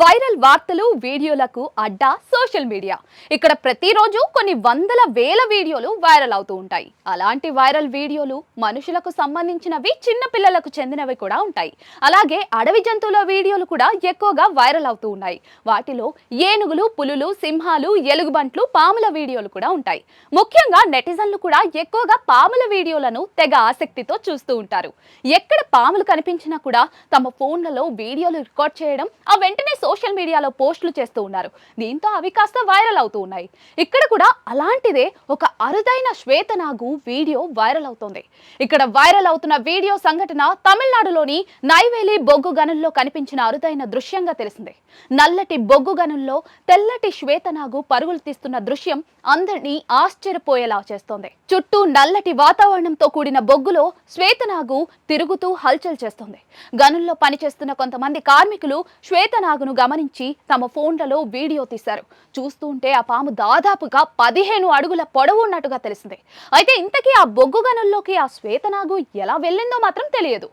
Viral వార్తలు వీడియోలకు అడ్డా social media. ఇక్కడ ప్రతిరోజు కొన్ని వందల వేల వీడియోలు వైరల్ అవుతూ ఉంటాయి. అలాంటి వైరల్ వీడియోలు మనుషులకు సంబంధించినవి చిన్న పిల్లలకు చెందినవి కూడా ఉంటాయి. అలాగే అడవి జంతువుల వీడియోలు కూడా ఎక్కువగా వైరల్ అవుతూ ఉన్నాయి. వాటిలో ఏనుగులు పులులు సింహాలు ఎలుగుబంట్లు పాముల వీడియోలు కూడా ఉంటాయి. ముఖ్యంగా నెటిజన్లు కూడా ఎక్కువగా పాముల వీడియోలను తెగ ఆసక్తితో చూస్తూ ఉంటారు. ఎక్కడ పాములు కనిపించినా కూడా తమ ఫోన్లలో వీడియోలు రికార్డ్ చేయడం ఆ వెంటనే సోషల్ మీడియాలో పోస్టులు చేస్తూ ఉన్నారు. దీంతో అవి కాస్త వైరల్ అవుతూ ఉన్నాయి. ఇక్కడ కూడా అలాంటిదే ఒక అరుదైన శ్వేతనాగు వీడియో వైరల్ అవుతోంది. ఇక్కడ వైరల్ అవుతున్న వీడియో సంఘటన తమిళనాడులోని నైవేలి బొగ్గు గనుల్లో కనిపించిన అరుదైన దృశ్యంగా తెలిసింది. నల్లటి బొగ్గు గనుల్లో తెల్లటి శ్వేతనాగు పరుగులు తీస్తున్న దృశ్యం అందరినీ ఆశ్చర్యపోయేలా చేస్తోంది. చుట్టూ నల్లటి వాతావరణంతో కూడిన బొగ్గులో శ్వేతనాగు తిరుగుతూ హల్చల్ చేస్తోంది. గనుల్లో పనిచేస్తున్న కొంతమంది కార్మికులు శ్వేతనాగును గమనించి తమ ఫోన్లలో వీడియో తీశారు. చూస్తూ ఉంటే ఆ పాము దాదాపుగా పదిహేను అడుగుల పొడవు ఉన్నట్టుగా తెలిసింది. అయితే ఇంతకీ ఆ బొగ్గు గనుల్లోకి ఆ శ్వేతనాగు ఎలా వెళ్ళిందో మాత్రం తెలియదు.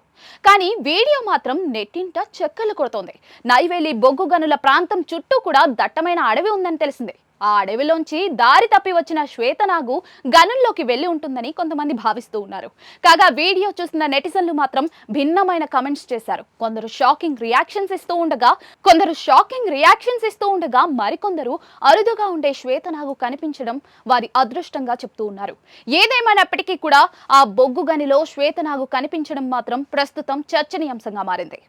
కానీ వీడియో మాత్రం నెట్టింట చెక్కలు కొడుతోంది. నైవేలి బొగ్గు గనుల ప్రాంతం చుట్టూ కూడా దట్టమైన అడవి ఉందని తెలిసింది. ఆ అడవిలోంచి దారి తప్పి వచ్చిన శ్వేతనాగు గనుల్లోకి వెళ్ళి ఉంటుందని కొంతమంది భావిస్తూ ఉన్నారు. కాగా వీడియో చూసిన నెటిజన్లు మాత్రం భిన్నమైన కమెంట్స్ చేశారు. కొందరు షాకింగ్ రియాక్షన్స్ ఇస్తూ ఉండగా కొందరు షాకింగ్ రియాక్షన్స్ ఇస్తూ ఉండగా మరికొందరు అరుదుగా ఉండే శ్వేతనాగు కనిపించడం వారి అదృష్టంగా చెప్తూ ఉన్నారు. ఏదేమైనప్పటికీ కూడా ఆ బొగ్గు గనిలో శ్వేతనాగు కనిపించడం మాత్రం ప్రస్తుతం చర్చనీయాంశంగా మారింది.